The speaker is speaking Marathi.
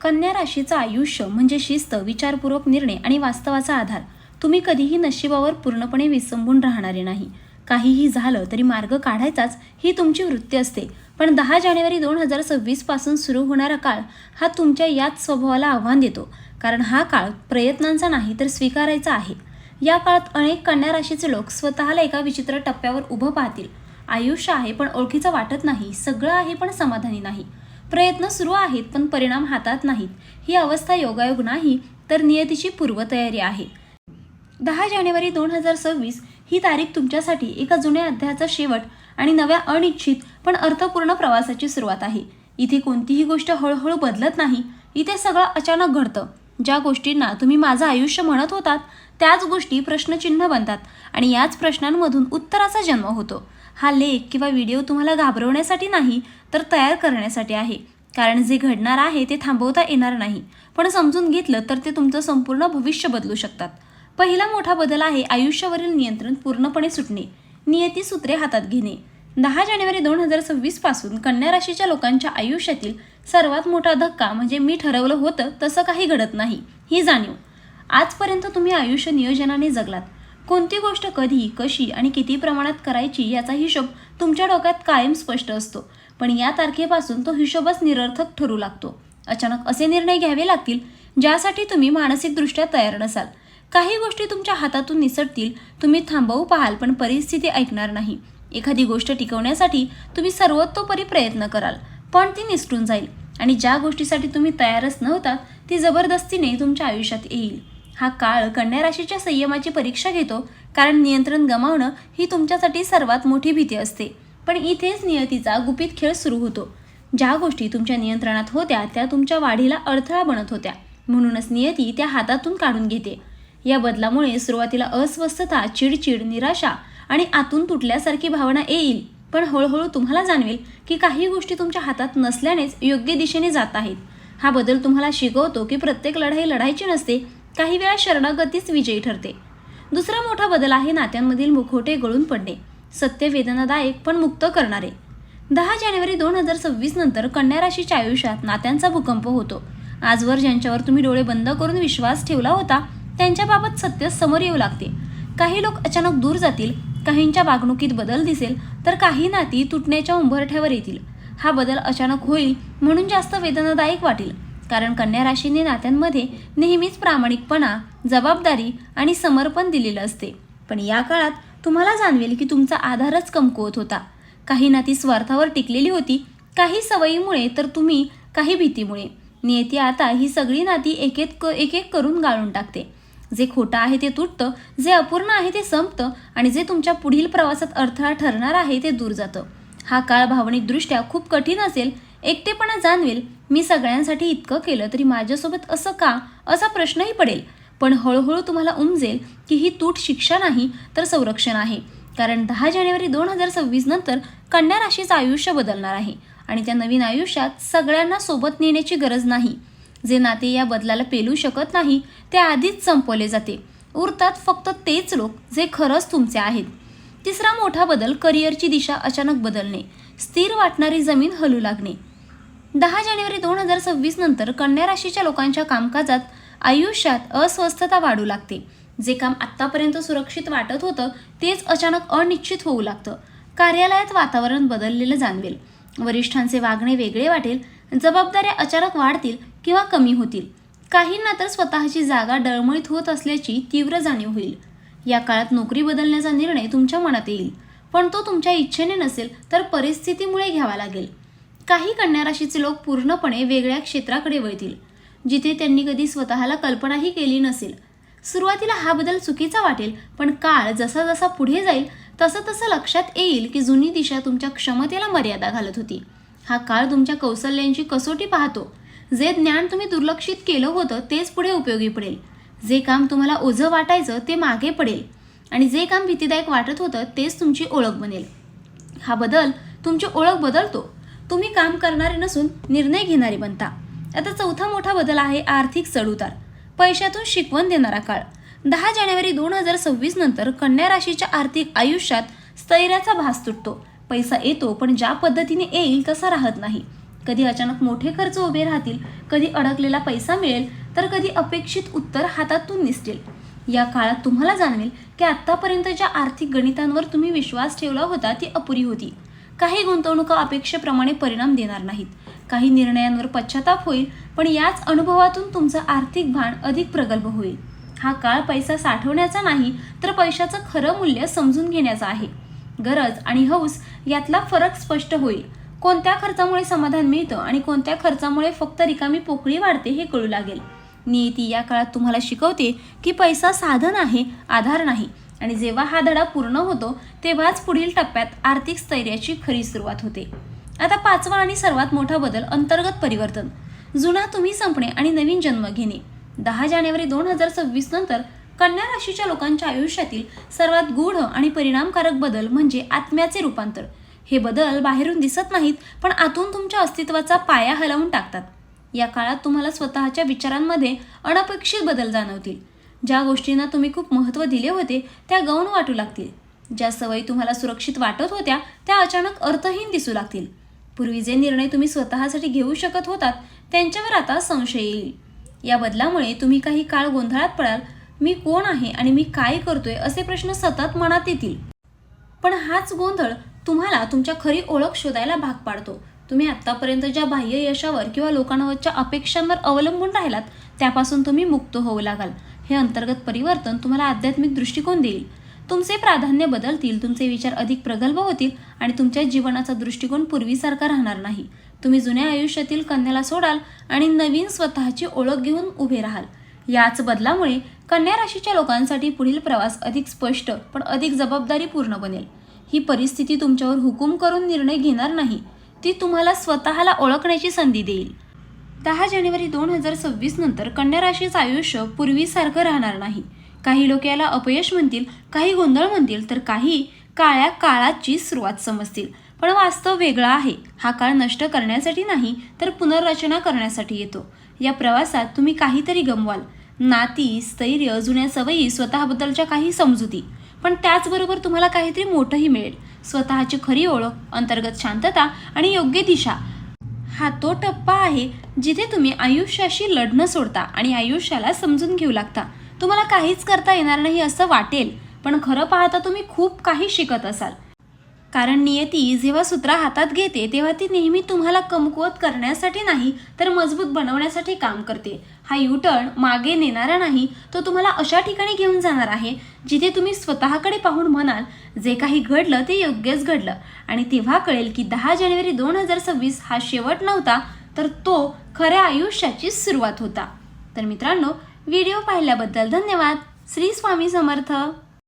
कन्या राशीचं आयुष्य म्हणजे शिस्त विचारपूर्वक निर्णय आणि वास्तवाचा आधार. तुम्ही कधीही नशिबावर पूर्णपणे विसंबून राहणारे नाही. काहीही झालं तरी मार्ग काढायचाच ही तुमची वृत्ती असते. पण दहा जानेवारी दोन हजार सव्वीसपासून सुरू होणारा काळ हा तुमच्या याच स्वभावाला आव्हान देतो. कारण हा काळ प्रयत्नांचा नाही तर स्वीकारायचा आहे. या काळात अनेक कन्या राशीचे लोक स्वतःला एका विचित्र टप्प्यावर उभं पाहतील. आयुष्य आहे पण ओळखीचं वाटत नाही सगळं आहे पण समाधानी नाही. प्रयत्न सुरू आहेत पण परिणाम हातात नाहीत. ही अवस्था योगायोग नाही तर नियतीची पूर्वतयारी आहे. दहा जानेवारी दोन हजार सव्वीस ही तारीख तुमच्यासाठी एका जुन्या अध्यायाचा शेवट आणि नव्या अनिश्चित पण अर्थपूर्ण प्रवासाची सुरुवात आहे. इथे कोणतीही गोष्ट हळूहळू बदलत नाही. इथे सगळं अचानक घडतं. ज्या गोष्टींना तुम्ही माझं आयुष्य म्हणत होतात त्याच गोष्टी प्रश्नचिन्ह बनतात आणि याच प्रश्नांमधून उत्तराचा जन्म होतो. हा लेख किंवा व्हिडिओ तुम्हाला घाबरवण्यासाठी नाही तर तयार करण्यासाठी आहे. कारण जे घडणार आहे ते थांबवता येणार नाही. पण समजून घेतलं तर ते तुमचं संपूर्ण भविष्य बदलू शकतात. पहिला मोठा बदल आहे आयुष्यावरील नियंत्रण पूर्णपणे सुटणे नियती सूत्रे हातात घेणे. दहा जानेवारी दोन हजार सव्वीसपासून कन्या राशीच्या लोकांच्या आयुष्यातील सर्वात मोठा धक्का म्हणजे मी ठरवलं होतं तसं काही घडत नाही ही जाणीव. आजपर्यंत तुम्ही आयुष्य नियोजनाने जगलात. कोणती गोष्ट कधी कशी आणि किती प्रमाणात करायची याचा हिशोब तुमच्या डोक्यात कायम स्पष्ट असतो. पण या तारखेपासून तो हिशोबच निरर्थक ठरू लागतो. अचानक असे निर्णय घ्यावे लागतील ज्यासाठी तुम्ही मानसिकदृष्ट्या तयार नसाल. काही गोष्टी तुमच्या हातातून निसटतील तुम्ही थांबवू पाहाल पण परिस्थिती ऐकणार नाही. एखादी गोष्ट टिकवण्यासाठी तुम्ही सर्वतोपरी प्रयत्न कराल पण ती निसटून जाईल. आणि ज्या गोष्टीसाठी तुम्ही तयारच नव्हता ती जबरदस्तीने तुमच्या आयुष्यात येईल. हा काळ कन्या राशीच्या संयमाची परीक्षा घेतो कारण नियंत्रण गमावणं ही तुमच्यासाठी सर्वात मोठी भीती असते. पण इथेच नियतीचा गुपित खेळ सुरू होतो. ज्या गोष्टी तुमच्या नियंत्रणात होत्या त्या तुमच्या वाढीला अडथळा बनत होत्या. म्हणूनच नियती त्या हातातून काढून घेते. या बदलामुळे सुरुवातीला अस्वस्थता चिडचिड निराशा आणि आतून तुटल्यासारखी भावना येईल. पण हळूहळू तुम्हाला जाणवेल की काही गोष्टी तुमच्या हातात नसल्यानेच योग्य दिशेने जात आहेत. हा बदल तुम्हाला शिकवतो की प्रत्येक लढाई लढायची नसते काही वेळा शरणागतीच विजयी ठरते. दुसरा मोठा बदल आहे नात्यांमधील मुखवटे गळून पडणे. सत्य वेदनादायक पण मुक्त करणारे. दहा जानेवारी दोन हजार सव्वीस नंतर कन्या राशीच्या आयुष्यात नात्यांचा भूकंप होतो. आजवर ज्यांच्यावर तुम्ही डोळे बंद करून विश्वास ठेवला होता त्यांच्याबाबत सत्य समोर येऊ लागते. काही लोक अचानक दूर जातील काहींच्या वागणुकीत बदल दिसेल तर काही नाती तुटण्याच्या उंबरठ्यावर येतील. हा बदल अचानक होईल म्हणून जास्त वेदनादायक वाटेल. कारण कन्या राशीने नात्यांमध्ये नेहमीच प्रामाणिकपणा जबाबदारी आणि समर्पण दिलेलं असते. पण या काळात तुम्हाला जाणवेल की तुमचा आधारच कमकुवत होता. काही नाती स्वार्थावर टिकलेली होती काही सवयीमुळे तर तुम्ही काही भीतीमुळे. नियती आता ही सगळी नाती एक एक एक एक करून गाळून टाकते. जे खोटं आहे ते तुटतं जे अपूर्ण आहे ते संपतं आणि जे तुमच्या पुढील प्रवासात अडथळा ठरणार आहे ते दूर जातं. हा काळ भावनिकदृष्ट्या खूप कठीण असेल एकटेपणा जाणवेल मी सगळ्यांसाठी इतकं केलं तरी माझ्यासोबत असं का? असा प्रश्नही पडेल. पण हळूहळू तुम्हाला उमजेल की ही तूट शिक्षा नाही तर संरक्षण आहे. कारण दहा जानेवारी दोन हजार सव्वीस नंतर कन्या राशीचं आयुष्य बदलणार आहे आणि त्या नवीन आयुष्यात सगळ्यांना सोबत नेण्याची गरज नाही. जे नाते या बदलाला पेलू शकत नाही ते आधीच संपवले जाते. उरतात फक्त तेच लोक जे खरंच तुमचे आहेत. तिसरा मोठा बदल करिअरची दिशा अचानक बदलणे. स्थिर वाटणारी जमीन हलू लागणे. दहा जानेवारी दोन हजार सव्वीस नंतर कन्या राशीच्या लोकांच्या कामकाजात आयुष्यात अस्वस्थता वाढू लागते. जे काम आत्तापर्यंत सुरक्षित वाटत होतं तेच अचानक अनिश्चित होऊ लागतं. कार्यालयात वातावरण बदललेलं जाणवेल. वरिष्ठांचे वागणे वेगळे वाटेल जबाबदाऱ्या अचानक वाढतील किंवा कमी होतील. काहींना तर स्वतःची जागा डळमळीत होत असल्याची तीव्र जाणीव होईल. या काळात नोकरी बदलण्याचा निर्णय तुमच्या मनात येईल. पण तो तुमच्या इच्छेने नसेल तर परिस्थितीमुळे घ्यावा लागेल. काही कन्या राशीचे लोक पूर्णपणे वेगळ्या क्षेत्राकडे वळतील जिथे त्यांनी कधी स्वतःला कल्पनाही केली नसेल. सुरुवातीला हा बदल चुकीचा वाटेल पण काळ जसा जसा पुढे जाईल तसं तसं लक्षात येईल की जुनी दिशा तुमच्या क्षमतेला मर्यादा घालत होती. हा काळ तुमच्या कौशल्यांची कसोटी पाहतो. जे ज्ञान तुम्ही दुर्लक्षित केलं होतं तेच पुढे उपयोगी पडेल. जे काम तुम्हाला ओझं वाटायचं ते मागे पडेल. आणि जे काम भीतीदायक वाटत होतं तेच तुमची ओळख बनेल. हा बदल तुमची ओळख बदलतो. तुम्ही काम करणारे नसून निर्णय घेणारे बनता. आता चौथा मोठा बदल आहे आर्थिक चढउतार. पैशातून शिकवण देणारा काळ. दहा जानेवारी दोन हजार सव्वीस नंतर कन्या राशीच्या आर्थिक आयुष्यात स्थैर्याचा भास तुटतो. पैसा येतो पण ज्या पद्धतीने येईल तसा राहत नाही. कधी अचानक मोठे खर्च उभे राहतील कधी अडकलेला पैसा मिळेल तर कधी अपेक्षित उत्तर हातातून निसटेल या काळात तुम्हाला जाणवेल की आत्तापर्यंत ज्या आर्थिक गणितांवर तुम्ही विश्वास ठेवला होता ती अपुरी होती. काही गुंतवणुका अपेक्षेप्रमाणे परिणाम देणार नाहीत. काही निर्णयांवर पश्चाताप होईल पण याच अनुभवातून तुमचं आर्थिक भान अधिक प्रगल्भ होईल. हा काळ पैसा साठवण्याचा नाही तर पैशाचं खरं मूल्य समजून घेण्याचा आहे. गरज आणि हौस यातला फरक स्पष्ट होईल. कोणत्या खर्चामुळे समाधान मिळतं आणि कोणत्या खर्चामुळे फक्त रिकामी पोकळी वाढते हे कळू लागेल. नियती या काळात तुम्हाला शिकवते की पैसा साधन आहे आधार नाही. आणि जेव्हा हा धडा पूर्ण होतो तेव्हाच पुढील टप्प्यात आर्थिक स्थैर्याची खरी सुरुवात होते. आता पाचवा आणि सर्वात मोठा बदल अंतर्गत परिवर्तन. जुना तुम्ही संपणे आणि नवीन जन्म घेणे. दहा जानेवारी दोन हजार सव्वीस नंतर कन्या राशीच्या लोकांच्या आयुष्यातील सर्वात गूढ आणि परिणामकारक बदल म्हणजे आत्म्याचे रूपांतर. हे बदल बाहेरून दिसत नाहीत पण आतून तुमच्या अस्तित्वाचा पाया हलवून टाकतात. या काळात तुम्हाला स्वतःच्या विचारांमध्ये अनपेक्षित बदल जाणवतील. ज्या गोष्टींना तुम्ही खूप महत्त्व दिले होते त्या गौण वाटू लागतील. ज्या सवयी तुम्हाला सुरक्षित वाटत होत्या त्या अचानक अर्थहीन दिसू लागतील. पूर्वी जे निर्णय तुम्ही स्वतःसाठी घेऊ शकत होतात त्यांच्यावर आता संशय येईल. या बदलामुळे तुम्ही काही काळ गोंधळात पडाल मी कोण आहे आणि मी काय करतोय असे प्रश्न सतत मनात येतील. पण हाच गोंधळ तुम्हाला तुमच्या खरी ओळख शोधायला भाग पाडतो. तुम्ही आत्तापर्यंत ज्या बाह्य यशावर किंवा लोकांवरच्या अपेक्षांवर अवलंबून राहिलात त्यापासून तुम्ही मुक्त होऊ लागाल. हे अंतर्गत परिवर्तन तुम्हाला आध्यात्मिक दृष्टिकोन देईल. तुमचे प्राधान्य बदलतील तुमचे विचार अधिक प्रगल्भ होतील आणि तुमच्या जीवनाचा दृष्टिकोन पूर्वीसारखा राहणार नाही. तुम्ही जुन्या आयुष्यातील कन्याला सोडाल आणि नवीन स्वतःची ओळख घेऊन उभे राहाल. याच बदलामुळे कन्या राशीच्या लोकांसाठी पुढील प्रवास अधिक स्पष्ट पण अधिक जबाबदारीपूर्ण बनेल. ही परिस्थिती तुमच्यावर हुकूम करून निर्णय घेणार नाही. ती तुम्हाला स्वतःला ओळखण्याची संधी देईल. दहा जानेवारी दोन हजार सव्वीस नंतर कन्या राशीचं आयुष्य पूर्वीसारखं राहणार नाही. काही लोक याला अपयश म्हणतील काही गोंधळ म्हणतील तर काही काळ्या काळाची सुरुवात समजतील. पण वास्तव वेगळा आहे. हा काळ नष्ट करण्यासाठी नाही तर पुनर्रचना करण्यासाठी येतो. या प्रवासात तुम्ही काहीतरी गमवाल. नाती स्थैर्य जुन्या सवयी स्वतःबद्दलच्या काही समजुती. पण त्याचबरोबर तुम्हाला काहीतरी मोठंही मिळेल. स्वतःची खरी ओळख अंतर्गत शांतता आणि योग्य दिशा. हा तो टप्पा आहे जिथे तुम्ही आयुष्याशी लढणं सोडता आणि आयुष्याला समजून घेऊ लागता. तुम्हाला काहीच करता येणार नाही असं वाटेल पण खरं पाहता तुम्ही खूप काही शिकत असाल. कारण नियती जेव्हा सूत्र हातात घेते तेव्हा ती नेहमी तुम्हाला कमकुवत करण्यासाठी नाही तर मजबूत बनवण्यासाठी काम करते. हा युटर्न मागे नेणारा नाही तो तुम्हाला अशा ठिकाणी घेऊन जाणार आहे जिथे तुम्ही स्वतःकडे पाहून म्हणाल जे काही घडलं ते योग्यच घडलं. आणि तेव्हा कळेल की दहा जानेवारी दोन हजार सव्वीस हा शेवट नव्हता तर तो खऱ्या आयुष्याची सुरुवात होता. तर मित्रांनो व्हिडिओ पाहिल्याबद्दल धन्यवाद. श्री स्वामी समर्थ.